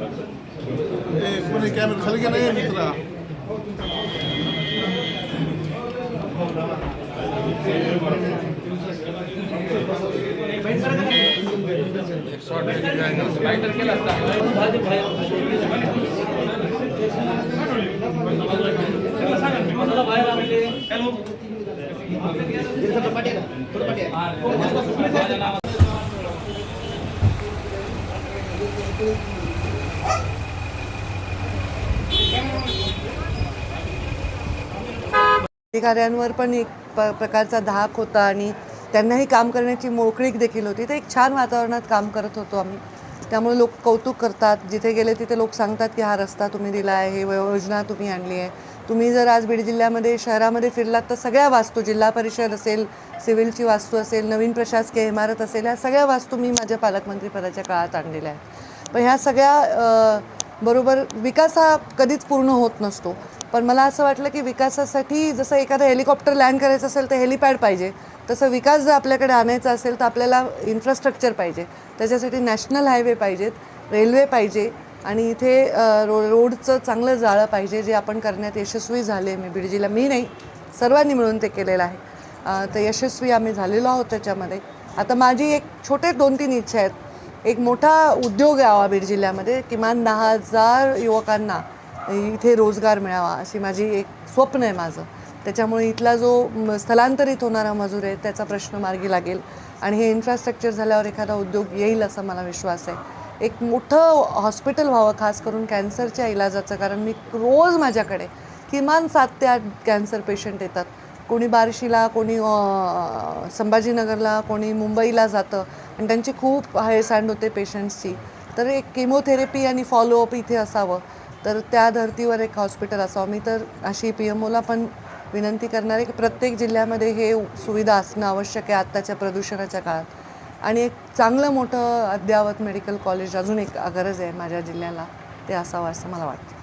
ए, कोणी कॅमेरा खाली गेला नाही मित्रा अधिकाऱ्यांवर पण एक प प्रकारचा धाक होता आणि त्यांनाही काम करण्याची मोकळीक देखील होती. तर एक छान वातावरणात काम करत होतो आम्ही. त्यामुळे लोक कौतुक करतात. जिथे गेले तिथे लोक सांगतात की हा रस्ता तुम्ही दिला आहे हे योजना तुम्ही आणली आहे. तुम्ही जर आज बीड जिल्ह्यामध्ये शहरामध्ये फिरलात तर सगळ्या वास्तू जिल्हा परिषद असेल सिव्हिलची वास्तू असेल नवीन प्रशासकीय इमारत असेल ह्या सगळ्या वास्तू मी माझ्या पालकमंत्रीपदाच्या काळात आणलेल्या आहेत. पण ह्या सगळ्या बरोबर विकास हा कधीच पूर्ण होत नसतो. पण मला असं वाटलं की विकासासाठी जसं एखादं हेलिकॉप्टर लँड करायचं असेल तर हेलिपॅड पाहिजे. तसं विकास जर आपल्याकडे आणायचा असेल तर आपल्याला इन्फ्रास्ट्रक्चर पाहिजे. त्याच्यासाठी नॅशनल हायवे पाहिजेत रेल्वे पाहिजे आणि इथे रो रोडचं चांगलं जाळं पाहिजे जे आपण करण्यात यशस्वी झाले मी बीड जिल्हा मी नाही सर्वांनी मिळून ते केलेलं आहे. तर यशस्वी आम्ही झालेलो आहोत त्याच्यामध्ये. आता माझी एक छोटे दोन तीन इच्छा आहेत. एक मोठा उद्योग यावा बीड जिल्ह्यामध्ये किमान दहा हजार युवकांना इथे रोजगार मिळावा अशी माझी एक स्वप्न आहे माझं. त्याच्यामुळे इथला जो स्थलांतरित होणारा मजूर आहे त्याचा प्रश्न मार्गी लागेल. आणि हे इन्फ्रास्ट्रक्चर झाल्यावर एखादा उद्योग येईल असा मला विश्वास आहे. एक मोठं हॉस्पिटल व्हावं खास करून कॅन्सरच्या इलाजाचं. कारण मी रोज माझ्याकडे किमान सात ते आठ कॅन्सर पेशंट येतात. कोणी बार्शीला कोणी संभाजीनगरला कोणी मुंबईला जातं. आणि त्यांची खूप हेळसांड होते पेशंट्सची तर एक केमोथेरपी आणि फॉलोअप इथे असावं. तर त्या धर्तीवर एक हॉस्पिटल असावं. मी तर अशी पी एम ओला पण विनंती करणार आहे की प्रत्येक जिल्ह्यामध्ये हे सुविधा असणं आवश्यक आहे आत्ताच्या प्रदूषणाच्या काळात. आणि एक चांगलं मोठं अद्ययावत मेडिकल कॉलेज अजून एक गरज आहे माझ्या जिल्ह्याला ते असावं असं मला वाटतं.